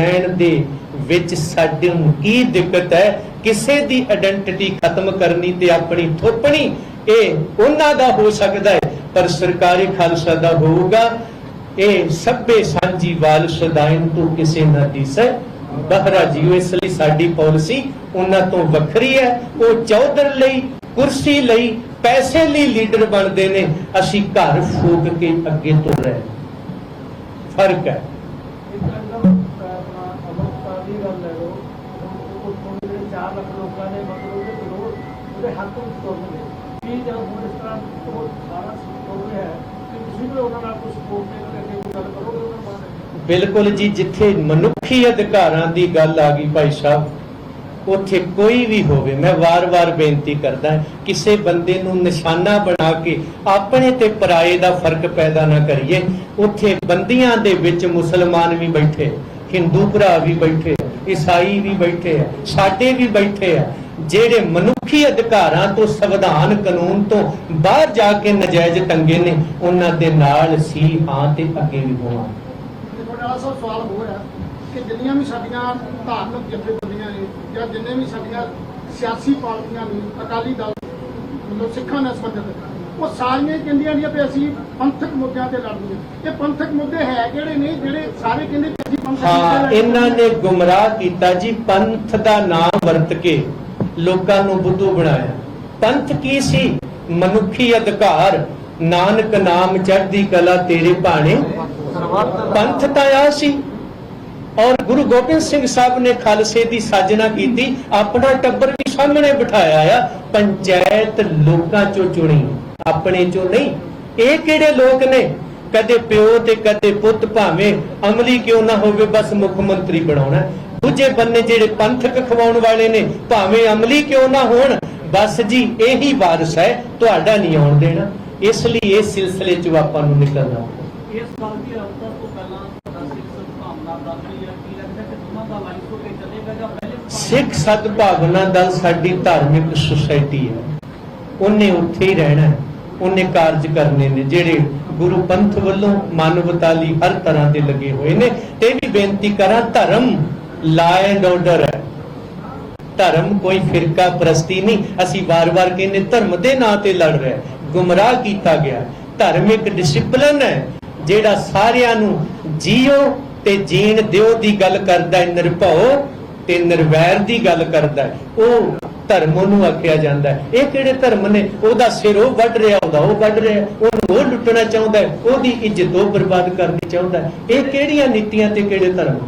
ਲੈਣ ਦੇ ਵਿੱਚ ਸਾਨੂੰ ਕੀ ਦਿੱਕਤ ਹੈ? ਕਿਸੇ ਦੀ ਆਇਡੈਂਟੀਟੀ ਖਤਮ ਕਰਨੀ ਤੇ ਆਪਣੀ ਥੋਪਣੀ, ਇਹ ਉਹਨਾਂ ਦਾ ਹੋ ਸਕਦਾ ਹੈ, ਪਰ ਸਰਕਾਰੀ ਖਾਲਸਾ ਦਾ ਹੋਊਗਾ। ਇਹ ਸਭੇ ਸਾਂਝੀ ਵਾਲ ਸਦਾਇਨ ਤੋਂ ਕਿਸੇ ਨਾ ਦਿਸੈ। ਬਹਰਾ ਜੀਓ ਇਸ ਲਈ ਸਾਡੀ ਪਾਲਿਸੀ ਉਹਨਾਂ ਤੋਂ ਵੱਖਰੀ ਹੈ। ਉਹ ਚੌਧਰ ਲਈ, ਕੁਰਸੀ ਲਈ, ਪੈਸੇ ਲਈ ਲੀਡਰ ਬਣਦੇ ਨੇ। ਅਸੀਂ ਘਰ ਫੂਕ ਕੇ ਅੱਗੇ ਤੁਰ ਰਹੇ। ਫ਼ਰਕ ਹੈ। ਦੀ ਗੱਲ ਲੈ ਉਹ। ਥੋੜੇ ਜਿਹੜੇ 4 ਲੱਖ ਲੋਕਾਂ ਨੇ ਮਤਲਬ ਉਹਦੇ ਵਿਰੋਧ, ਉਹਦੇ ਹੱਕ ਵਿੱਚ ਤੁਰ ਗਏ ਕੀ ਜਦੋਂ ਹੁਣ ਇਸ ਤਰ੍ਹਾਂ ਉਹ ਸਾਰਾ ਤੁਰ ਰਿਹਾ ਹੈ ਕਿ ਤੁਸੀਂ ਵੀ ਉਹਨਾਂ ਨਾਲ ਕੋਈ ਸਪੋਰਟ ਦੇ ਕਰਕੇ ਕੋਈ ਗੱਲ ਕਰੋਗੇ ਉਹਨਾਂ ਨਾਲ? ਬਿਲਕੁਲ ਜੀ, ਜਿੱਥੇ ਮਨੁੱਖੀ ਅਧਿਕਾਰਾਂ ਦੀ ਗੱਲ ਆ ਗਈ ਭਾਈ ਸਾਹਿਬ, ਉੱਥੇ ਕੋਈ ਵੀ ਹੋਵੇ, ਮੈਂ ਵਾਰ-ਵਾਰ ਬੇਨਤੀ ਕਰਦਾ ਕਿਸੇ ਬੰਦੇ ਨੂੰ ਨਿਸ਼ਾਨਾ ਬਣਾ ਕੇ ਆਪਣੇ ਤੇ ਪਰਾਏ ਦਾ ਫ਼ਰਕ ਪੈਦਾ ਨਾ ਕਰੀਏ। ਉੱਥੇ ਬੰਦੀਆਂ ਦੇ ਵਿੱਚ ਮੁਸਲਮਾਨ ਵੀ ਬੈਠੇ ਹਿੰਦੂ ਭਰਾ ਵੀ ਬੈਠੇ ਈਸਾਈ ਵੀ ਬੈਠੇ ਆ, ਸਾਡੇ ਵੀ ਬੈਠੇ ਆ, ਜਿਹੜੇ ਮਨੁੱਖੀ ਅਧਿਕਾਰਾਂ ਤੋਂ ਸੰਵਿਧਾਨ ਕਾਨੂੰਨ ਤੋਂ ਬਾਹਰ ਜਾ ਕੇ ਨਜਾਇਜ਼ ਟੰਗੇ ਨੇ, ਉਹਨਾਂ ਦੇ ਨਾਲ ਸੀ, ਹਾਂ ਤੇ ਅੱਗੇ ਵੀ ਹੋਵਾਂਗੇ ਤੇ ਸਭ ਸਵਾਲ ਹੋ ਰਿਹਾ ਕਿ ਜਿੰਨੀਆਂ ਵੀ ਸਾਡੀਆਂ ਧਾਰਮਿਕ ਜਥੇਬੰਦੀਆਂ ਨੇ ਜਾਂ ਜਿੰਨੇ ਵੀ ਸਾਡੀਆਂ ਸਿਆਸੀ ਪਾਰਟੀਆਂ ਨੇ, ਅਕਾਲੀ ਦਲ ਮਤਲਬ ਸਿੱਖਾਂ ਨਾਲ ਸੰਬੰਧਿਤ ਉਹ ਸਾਰੀਆਂ ਹੀ ਕਹਿੰਦੀਆਂ ਨੇ ਵੀ ਅਸੀਂ ਪੰਥਕ ਮੁੱਦਿਆਂ ਤੇ ਲੜਦੇ ਹਾਂ। ਇਹ ਪੰਥਕ ਮੁੱਦੇ ਹੈ ਕਿਹੜੇ ਨੇ ਜਿਹੜੇ ਸਾਰੇ ਕਹਿੰਦੇ ਵੀ ਅਸੀਂ ਪੰਥਕ ਹਾਂ ਲੜਦੇ ਇਹਨਾਂ ਨੇ ਗੁੰਮਰਾਹ ਕੀਤਾ ਜੀ ਪੰਥ ਦਾ ਨਾਮ ਵਰਤ ਕੇ ਲੋਕਾਂ ਨੂੰ ਬੁੱਧੂ ਬਣਾਇਆ। ਪੰਥ ਕੀ ਸੀ? ਮਨੁੱਖੀ ਅਧਿਕਾਰ। ਨਾਨਕ ਨਾਮ ਚੜ੍ਹਦੀ ਕਲਾ ਤੇਰੇ ਭਾਣੇ। ਪੰਥ ਤਾਂ ਆ ਸੀ। ਔਰ ਗੁਰੂ ਗੋਬਿੰਦ ਸਿੰਘ ਸਾਹਿਬ ਨੇ ਖਾਲਸੇ ਦੀ ਸਾਜਨਾ ਕੀਤੀ। ਆਪਣਾ ਟੱਬਰ ਵੀ ਸਾਹਮਣੇ ਬਿਠਾਇਆ ਆ। ਪੰਚਾਇਤ ਲੋਕਾਂ ਚੋਂ ਚੁਣੀ। ਆਪਣੇ ਚੋਂ ਨਹੀਂ। ਇਹ ਕਿਹੜੇ ਲੋਕ ਨੇ? ਕਦੇ ਪਿਓ ਤੇ ਕਦੇ ਪੁੱਤ ਭਾਵੇਂ ਅਮਲੀ ਕਿਉਂ ਨਾ ਹੋਵੇ ਬਸ ਮੁੱਖ ਮੰਤਰੀ ਬਣਾਉਣਾ ਦੂਜੇ ਬੰਨੇ ਜਿਹੜੇ ਪੰਥਕ ਖਵਾਉਣ ਵਾਲੇ ਨੇ ਭਾਵੇਂ ਅਮਲੀ ਕਿਉਂ ਨਾ ਹੋਣ ਬਸ ਜੀ ਇਹੀ ਵਾਰਸ ਹੈ ਤੁਹਾਡਾ ਨਹੀਂ ਆਉਣ ਦੇਣਾ। ਇਸ ਲਈ ਇਸ ਸਿਲਸਿਲੇ 'ਚ ਆਪਾਂ ਨੂੰ ਨਿਕਲਣਾ ਇਸ ਗੱਲ ਦੀ ਤੋਂ ਪਹਿਲੇ ਸਿੱਖ ਸਦਭਾਵਨਾ ਦਲ ਸਾਡੀ ਧਾਰਮਿਕ ਸੁਸਾਇਟੀ ਹੈ। ਉਹਨੇ ਉੱਥੇ ਹੀ ਰਹਿਣਾ ਹੈ। ਉਹਨੇ ਕਾਰਜ ਕਰਨੇ ਨੇ, ਜਿਹੜੇ ਗੁਰੂ ਪੰਥ ਵੱਲੋਂ ਮਾਨਵਤਾ ਲਈ ਹਰ ਤਰ੍ਹਾਂ ਦੇ ਲੱਗੇ ਹੋਏ ਨੇ। ਤੇ ਵੀ ਬੇਨਤੀ ਕਰਾਂ, ਧਰਮ ਲਾ ਐਂਡ ਆਰਡਰ ਹੈ। ਧਰਮ ਕੋਈ ਫਿਰਕਾ ਪ੍ਰਸਤੀ ਨਹੀਂ। ਅਸੀਂ ਵਾਰ-ਵਾਰ ਕਹਿੰਦੇ ਧਰਮ ਦੇ ਨਾਂ ਤੇ ਲੜ ਰਿਹਾ ਗੁੰਮਰਾਹ ਕੀਤਾ ਗਿਆ ਧਰਮ ਇੱਕ ਡਿਸਪਲਿਨ ਹੈ, ਜਿਹੜਾ ਸਾਰਿਆਂ ਨੂੰ ਜੀਓ ਤੇ ਜੀਣ ਦਿਓ ਦੀ ਗੱਲ ਕਰਦਾ ਹੈ, ਨਿਰਭਉ ਤੇ ਨਿਰਵੈਰ ਦੀ ਗੱਲ ਕਰਦਾ ਹੈ। ਉਹ ਧਰਮ ਨੂੰ ਆਖਿਆ ਜਾਂਦਾ ਇਹ ਕਿਹੜੇ ਧਰਮ ਨੇ? ਉਹਦਾ ਸਿਰ ਉਹ ਵੱਢ ਰਿਹਾ ਹੁੰਦਾ ਉਹ ਵੱਢ ਰਿਹਾ ਉਹਨੂੰ ਉਹ ਲੁੱਟਣਾ ਚਾਹੁੰਦਾ ਉਹਦੀ ਇੱਜ਼ਤ ਉਹ ਬਰਬਾਦ ਕਰਨੀ ਚਾਹੁੰਦਾ ਇਹ ਕਿਹੜੀਆਂ ਨੀਤੀਆਂ ਤੇ ਕਿਹੜੇ ਧਰਮ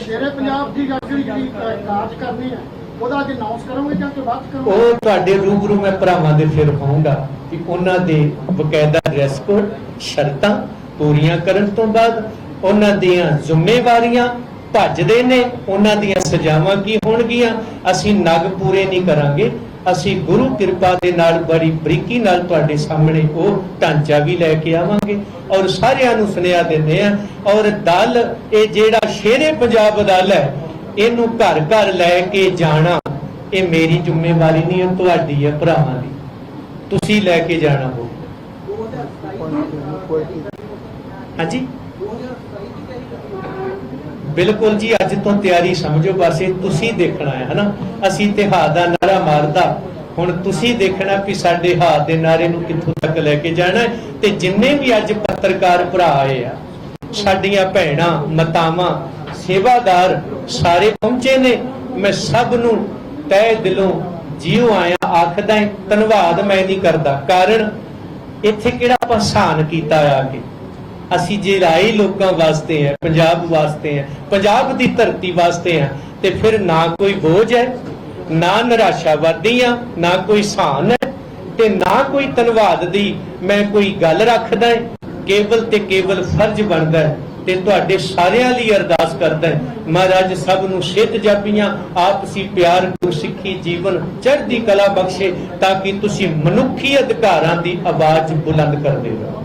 ਸ਼ੇਰੇ ਪੰਜਾਬ ਦੀ ਗੱਲ ਜਿਹੜੀ ਕਾਰਜ ਕਰਨੀ ਹੈ ਉਹਦਾ ਅੱਜ ਅਨਾਉਂਸ ਕਰੋਗੇ ਜਾਂ ਕਿ ਬਾਅਦ ਕਰੋਗੇ? ਉਹ ਤੁਹਾਡੇ ਰੂਬਰੂ ਮੈਂ ਭਰਾਵਾਂ ਦੇ ਫਿਰ ਹੋਊਂਗਾ ਕਿ ਉਹਨਾਂ ਦੇ ਬਕਾਇਦਾ ਡਰੈਸ ਕੋਡ ਸ਼ਰਤਾਂ ਪੂਰੀਆਂ ਕਰਨ ਤੋਂ ਬਾਅਦ ਉਹਨਾਂ ਦੀਆਂ ਜ਼ਿੰਮੇਵਾਰੀਆਂ ਭੱਜਦੇ ਨੇ ਉਹਨਾਂ ਦੀਆਂ ਸਜ਼ਾਵਾਂ ਕੀ ਹੋਣਗੀਆਂ? ਅਸੀਂ ਨਗ ਪੂਰੇ ਨਹੀਂ ਕਰਾਂਗੇ। ਅਸੀਂ ਗੁਰੂ ਕਿਰਪਾ ਦੇ ਨਾਲ ਬੜੀ ਬਰੀਕੀ ਨਾਲ ਤੁਹਾਡੇ ਸਾਹਮਣੇ ਉਹ ਢਾਂਚਾ ਵੀ ਲੈ ਕੇ ਆਵਾਂਗੇ। ਔਰ ਸਾਰਿਆਂ ਨੂੰ ਸੁਨੇਹਾ ਦਿੰਦੇ ਆ ਔਰ ਦਲ ਇਹ ਜਿਹੜਾ ਸ਼ੇਰੇ ਪੰਜਾਬ ਦਲ ਹੈ ਇਹਨੂੰ ਘਰ ਘਰ ਲੈ ਕੇ ਜਾਣਾ ਇਹ ਮੇਰੀ ਜ਼ਿੰਮੇਵਾਰੀ ਨਹੀਂ ਹੈ ਤੁਹਾਡੀ ਹੈ ਭਰਾਵਾਂ ਦੀ। ਤੁਸੀਂ ਲੈ ਕੇ ਜਾਣਾ ਹੋ ਹਾਂਜੀ? ਬਿਲਕੁਲ ਜੀ, ਅੱਜ ਤੋਂ ਤਿਆਰੀ ਸਮਝੋ ਬਸ, ਇਹ ਤੁਸੀਂ ਦੇਖਣਾ ਹੈ, ਹਨਾ? ਅਸੀਂ ਤੇ ਦਾ ਨਾਰਾ ਮਾਰਦਾ। ਹੁਣ ਤੁਸੀਂ ਦੇਖਣਾ ਵੀ ਸਾਡੇ ਹੱਥ ਦੇ ਨਾਰੇ ਨੂੰ ਕਿੱਥੋਂ ਤੱਕ ਲੈ ਕੇ ਜਾਣਾ ਤੇ ਜਿੰਨੇ ਵੀ ਅੱਜ ਪੱਤਰਕਾਰ ਭਰਾ ਆਏ ਆ, ਸਾਡੀਆਂ ਭੈਣਾਂ, ਮਤਾਵਾਂ, ਸੇਵਾਦਾਰ ਸਾਰੇ ਪਹੁੰਚੇ ਨੇ। ਮੈਂ ਸਭ ਨੂੰ ਤਹਿ ਦਿਲੋਂ ਜੀਉ ਆਇਆ ਆਖਦਾ ਧੰਨਵਾਦ ਮੈਂ ਨਹੀਂ ਕਰਦਾ। ਕਾਰਨ ਇੱਥੇ ਕਿਹੜਾ ਪਛਾਣ ਕੀਤਾ ਆ ਕੇ? ਅਸੀਂ ਜੇ ਰਾਏ ਲੋਕਾਂ ਵਾਸਤੇ ਹੈ, ਪੰਜਾਬ ਵਾਸਤੇ ਹੈ, ਪੰਜਾਬ ਦੀ ਧਰਤੀ ਵਾਸਤੇ ਹੈ, ਤੇ ਫਿਰ ਨਾ ਕੋਈ ਬੋਝ ਹੈ, ਨਾ ਨਿਰਾਸ਼ਾਵਾਦੀ ਆ ਨਾ ਕੋਈ ਸਹਾਨ ਹੈ, ਤੇ ਨਾ ਕੋਈ ਧੰਨਵਾਦ ਦੀ ਮੈਂ ਕੋਈ ਗੱਲ ਰੱਖਦਾ ਹੈ। ਕੇਵਲ ਤੇ ਕੇਵਲ ਫਰਜ਼ ਬਣਦਾ ਹੈ ਤੇ ਤੁਹਾਡੇ ਸਾਰਿਆਂ ਲਈ ਅਰਦਾਸ ਕਰਦਾ ਹੈ। ਮਹਾਰਾਜ, ਸਭ ਨੂੰ ਸਿਹਤ ਜਾਪੀਆਂ ਆਪਸੀ ਪਿਆਰ ਗੁਰਸਿੱਖੀ ਜੀਵਨ ਚੜ੍ਹਦੀ ਕਲਾ ਬਖਸ਼ੇ ਤਾਂ ਕਿ ਤੁਸੀਂ ਮਨੁੱਖੀ ਅਧਿਕਾਰਾਂ ਦੀ ਆਵਾਜ਼ ਬੁਲੰਦ ਕਰਦੇ ਰਹੋ